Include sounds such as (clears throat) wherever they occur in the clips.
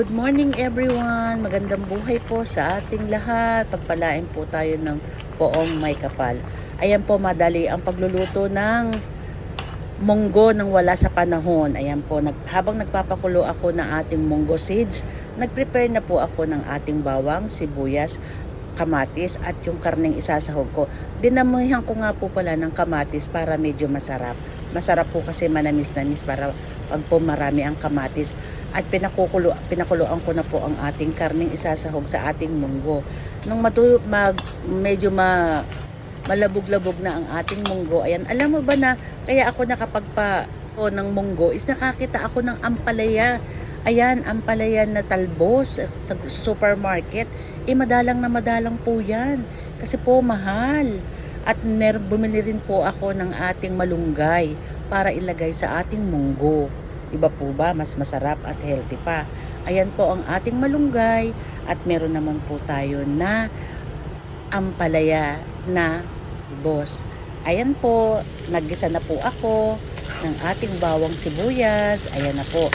Good morning everyone! Magandang buhay po sa ating lahat. Pagpalain po tayo ng poong may kapal. Ayan po madali ang pagluluto ng munggo nang wala sa panahon. Ayan po, nag, habang nagpapakulo ako ng ating munggo seeds, nagprepare na po ako ng ating bawang, sibuyas, kamatis at yung karneng isasahog ko. Dinamuhan ko nga po pala ng kamatis para medyo masarap. Masarap po kasi manamis-namis para pag po marami ang kamatis. At pinakukulo, pinakuluan ko na po ang ating karneng isasahog sa ating munggo. Nung matu, mag, medyo ma, malabog-labog na ang ating munggo, ayan, alam mo ba na kaya ako nakapagpa o ng munggo is nakakita ako ng ampalaya. Ayan, ampalaya na talbos sa, sa supermarket. Eh, madalang na madalang po yan. Kasi po, mahal. At mer bumili rin po ako ng ating malunggay para ilagay sa ating munggo. Diba po ba? Mas masarap at healthy pa. Ayan po ang ating malunggay at meron naman po tayo na ampalaya na boss. Ayan po, naggisa na po ako ng ating bawang sibuyas. Ayan na po.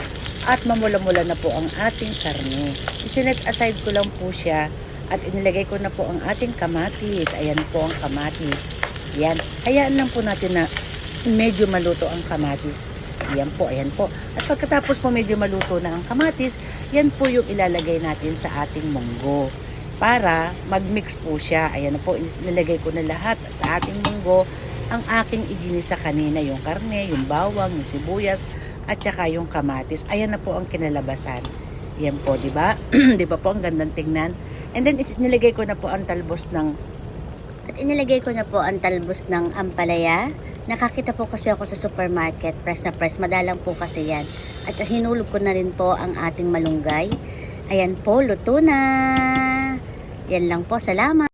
At mamula-mula na po ang ating karne. Isinet aside ko lang po siya at inilagay ko na po ang ating kamatis. Ayan po ang kamatis. Yan. Hayaan lang po natin na medyo maluto ang kamatis. Yan po, ayan po. At pagkatapos po medyo maluto na ang kamatis, yan po yung ilalagay natin sa ating munggo. Para mag-mix po siya. Ayan na po, nilagay ko na lahat sa ating munggo. Ang aking iginisa kanina, yung karne, yung bawang, yung sibuyas, at saka yung kamatis. Ayan na po ang kinalabasan. Yan po, di ba? (clears throat) di ba po, ang gandang tingnan. And then, nilagay ko na po ang talbos ng At inilagay ko na po ang talbos ng ampalaya. Nakakita po kasi ako sa supermarket, press na press. Madalang po kasi yan. At hinulog ko na rin po ang ating malunggay. Ayan po, luto na. Yan lang po, salamat.